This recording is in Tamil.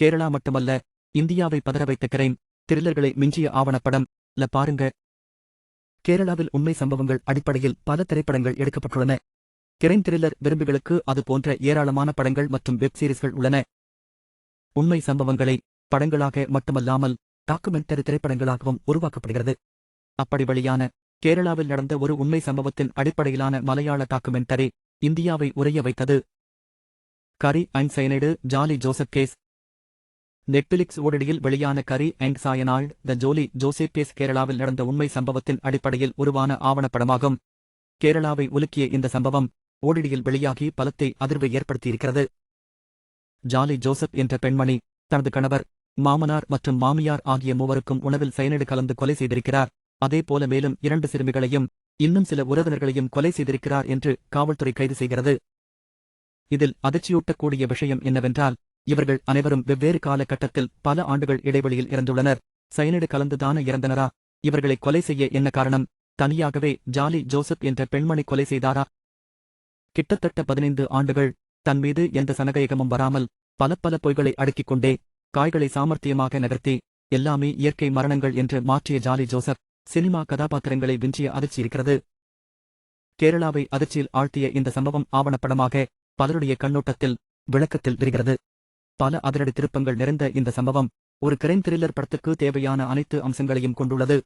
கேரளா மட்டுமல்ல இந்தியாவை பதற வைத்த கிரைம் த்ரில்லர்களை மிஞ்சிய ஆவணப்படம் ல பாருங்க. கேரளாவில் உண்மை சம்பவங்கள் அடிப்படையில் பல திரைப்படங்கள் எடுக்கப்பட்டுள்ளன. கிரைம் த்ரில்லர் விரும்பிகளுக்கு அது போன்ற ஏராளமான படங்கள் மற்றும் வெப் சீரிஸ்கள் உள்ளன. உண்மை சம்பவங்களை படங்களாக மட்டுமல்லாமல் டாக்குமெண்டரி திரைப்படங்களாகவும் உருவாக்கப்படுகிறது. அப்படி வழியான கேரளாவில் நடந்த ஒரு உண்மை சம்பவத்தின் அடிப்படையிலான மலையாள டாக்குமெண்டரி இந்தியாவை உறைய வைத்தது. Curry and cyanide Jolly Joseph case Netflix ஓடிடியில் வெளியான கரி அண்ட் சாயனாய்டு த ஜோலி ஜோசேபேஸ் கேரளாவில் நடந்த உண்மை சம்பவத்தின் அடிப்படையில் உருவான ஆவணப்படமாகும். கேரளாவை உலுக்கிய இந்த சம்பவம் ஓடிடியில் வெளியாகி பலத்தை அதிர்வை ஏற்படுத்தியிருக்கிறது. ஜாலி ஜோசப் என்ற பெண்மணி தனது கணவர் மாமனார் மற்றும் மாமியார் ஆகிய மூவருக்கும் உணவில் சயனடு கலந்து கொலை செய்திருக்கிறார். அதேபோல மேலும் இரண்டு சிறுமிகளையும் இன்னும் சில உறவினர்களையும் கொலை செய்திருக்கிறார் என்று காவல்துறை கைது செய்கிறது. இதில் அதிர்ச்சியூட்டக்கூடிய விஷயம் என்னவென்றால் இவர்கள் அனைவரும் வெவ்வேறு காலகட்டத்தில் பல ஆண்டுகள் இடைவெளியில் இறந்துள்ளனர். சயனிடு கலந்துதான இறந்தனரா? இவர்களை கொலை செய்ய என்ன காரணம்? தனியாகவே ஜாலி ஜோசப் என்ற பெண்மணி கொலை செய்தாரா? கிட்டத்தட்ட பதினைந்து ஆண்டுகள் தன் மீது எந்த சனகயகமும் வராமல் பல பல பொய்களை அடுக்கிக் கொண்டே காய்களை சாமர்த்தியமாக நகர்த்தி எல்லாமே இயற்கை மரணங்கள் என்று மாற்றிய ஜாலி ஜோசப் சினிமா கதாபாத்திரங்களை விஞ்சிய அதிர்ச்சி இருக்கிறது. கேரளாவை அதிர்ச்சியில் ஆழ்த்திய இந்த சம்பவம் ஆவணப்படமாக பலருடைய கண்ணோட்டத்தில் விளக்கத்தில் விரிகிறது பல அதிரடி திருப்பங்கள் நிறைந்த இந்த சம்பவம் ஒரு கிரைம் த்ரில்லர் படத்துக்கு தேவையான அனைத்து அம்சங்களையும் கொண்டுள்ளது.